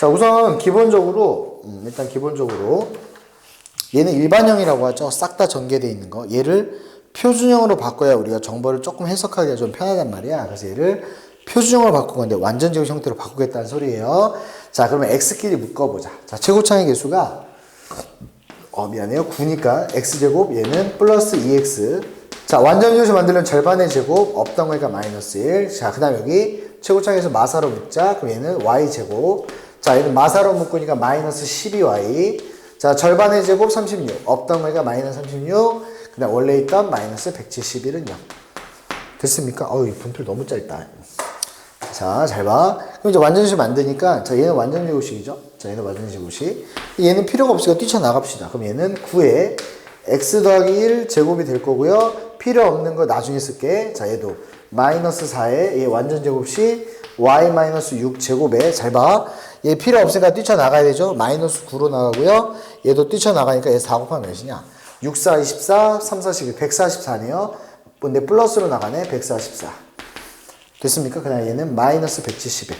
자, 우선 기본적으로, 음, 일단 기본적으로, 얘는 일반형이라고 하죠. 싹 다 전개되어 있는 거. 얘를 표준형으로 바꿔야 우리가 정보를 조금 해석하기가 좀 편하단 말이야. 그래서 얘를 표준형으로 바꾼 건데 완전 제곱 형태로 바꾸겠다는 소리예요. 자, 그러면 x끼리 묶어보자. 자, 최고차의 개수가 어, 미안해요. 9니까 x제곱 얘는 플러스 2x. 자, 완전 제곱을 만들면 절반의 제곱 없던 거니까 마이너스 1. 자, 그 다음 여기 최고차에서 마사로 묶자. 그럼 얘는 y제곱. 자, 얘는 마사로 묶으니까 마이너스 12y. 자, 절반의 제곱 36. 없던 거니까 마이너스 36. 그 다음 원래 있던 마이너스 171은 0. 됐습니까? 어우, 이 분필 너무 짧다. 자, 잘 봐. 그럼 이제 완전식 만드니까, 자, 얘는 완전 제곱식이죠? 자, 얘는 완전 제곱식. 얘는 필요가 없으니까 뛰쳐나갑시다. 그럼 얘는 9에 x 더하기 1 제곱이 될 거고요. 필요 없는 거 나중에 쓸게. 자, 얘도 마이너스 4에 얘 완전 제곱식 y 마이너스 6 제곱에 잘 봐. 얘 필요 없으니까 뛰쳐나가야 되죠? 마이너스 9로 나가고요. 얘도 뛰쳐나가니까 얘 4 곱하면 몇이냐? 6, 4, 24, 3, 4, 12, 144네요. 근데 플러스로 나가네. 144. 됐습니까? 그냥 얘는 마이너스 171.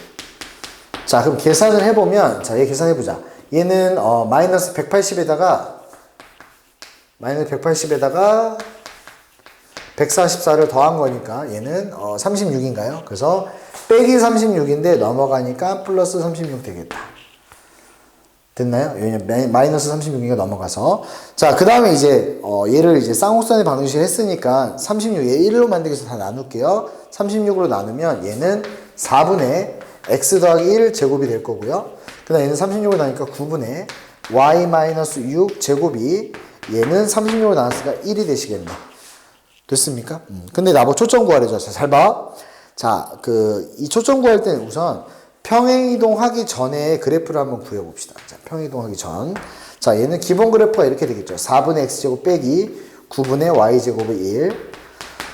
자, 그럼 계산을 해보면, 자, 얘 계산해보자. 얘는, 어, 마이너스 180에다가, 마이너스 180에다가 144를 더한 거니까 얘는, 어, 36인가요? 그래서 빼기 36인데 넘어가니까 플러스 36 되겠다. 됐나요? 왜냐면 마이너스 36이가 넘어가서 자 그 다음에 이제 어, 얘를 이제 쌍곡선의 방정식을 했으니까 36 얘 1로 만들기 위해서 다 나눌게요 36으로 나누면 얘는 4분의 x 더하기 1 제곱이 될 거고요 그 다음 얘는 36으로 나니까 9분의 y 마이너스 6 제곱이 얘는 36으로 나눴으니까 1이 되시겠네 됐습니까? 음. 근데 나보고 초점 구하래죠 잘봐 자 그 이 초점 구할 때는 우선 평행이동 하기 전에 그래프를 한번 그려봅시다. 자, 평행이동 하기 전. 자, 얘는 기본 그래프가 이렇게 되겠죠. 4분의 x제곱 빼기 9분의 y제곱의 1.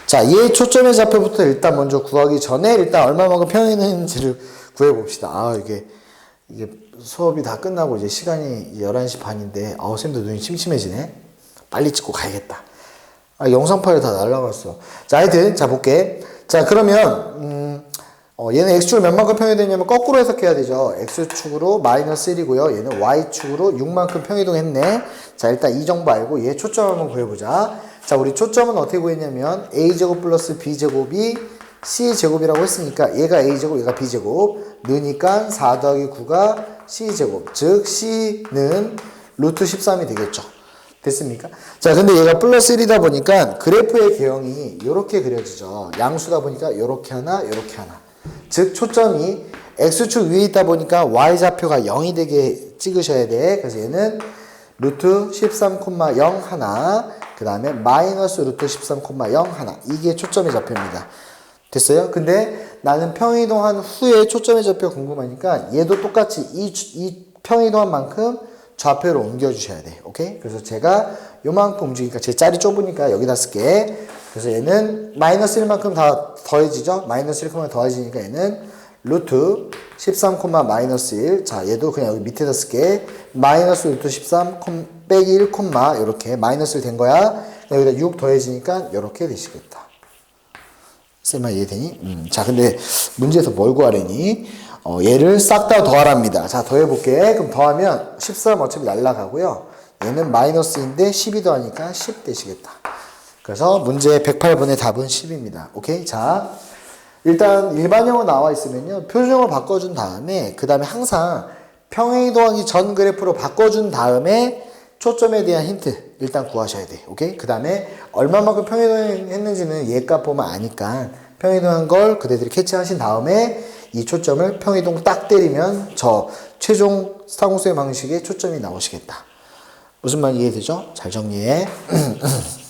자, 얘 초점의 좌표부터 일단 먼저 구하기 전에 일단 얼마만큼 평행했는지를 구해봅시다. 아, 이게, 이게 수업이 다 끝나고 이제 시간이 11시 반인데, 아우, 쌤도 눈이 침침해지네. 빨리 찍고 가야겠다. 아, 영상 파일 다 날라갔어. 자, 하여튼, 자, 볼게. 자, 그러면, 음, 어, 얘는 x축을 몇만큼 평이되냐면 거꾸로 해석해야 되죠. x축으로 마이너스 1이고요. 얘는 y축으로 6만큼 평이동했네. 자, 일단 이 정보 알고 얘 초점 한번 구해보자. 자, 우리 초점은 어떻게 구했냐면 a제곱 플러스 b제곱이 c제곱이라고 했으니까 얘가 a제곱, 얘가 b제곱. 느니까 4 더하기 9가 c제곱. 즉, c는 루트 13이 되겠죠. 됐습니까? 자, 근데 얘가 플러스 1이다 보니까 그래프의 개형이 이렇게 그려지죠. 양수다 보니까 이렇게 하나, 이렇게 하나. 즉 초점이 x축 위에 있다 보니까 y좌표가 0이 되게 찍으셔야 돼. 그래서 얘는 루트 13,0 하나 그 다음에 마이너스 루트 13,0 하나 이게 초점의 좌표입니다. 됐어요? 근데 나는 평이동한 후에 초점의 좌표 궁금하니까 얘도 똑같이 이, 이 평이동한 만큼 좌표로 옮겨주셔야 돼. 오케이? 그래서 제가 요만큼 움직이니까 제 짤이 좁으니까 여기다 쓸게. 그래서 얘는 마이너스 1만큼 다 더해지죠? 마이너스 1만 더해지니까 얘는 루트 13, 마이너스 1. 자, 얘도 그냥 여기 밑에다 쓸게. 마이너스 루트 13, 빼기 1, 이렇게 마이너스 된 거야. 여기다 6 더해지니까 이렇게 되시겠다. 쌤아 이해되니? 음, 자, 근데 문제에서 뭘 구하래니? 어, 얘를 싹 다 더하랍니다. 자, 더해볼게. 그럼 더하면 13 어차피 날라가고요. 얘는 마이너스인데 12 더하니까 10 되시겠다. 그래서 문제 108번의 답은 10입니다. 오케이? 자, 일단 일반형으로 나와 있으면요. 표준형으로 바꿔준 다음에 그 다음에 항상 평행 이동하기 전 그래프로 바꿔준 다음에 초점에 대한 힌트 일단 구하셔야 돼. 오케이? 그 다음에 얼마만큼 평행이동했는지는 얘값 보면 아니까 평행이동한 걸 그대들이 캐치하신 다음에 이 초점을 평이동 딱 때리면 저 최종 스타공스의 방식의 초점이 나오시겠다. 무슨 말 이해되죠? 잘 정리해.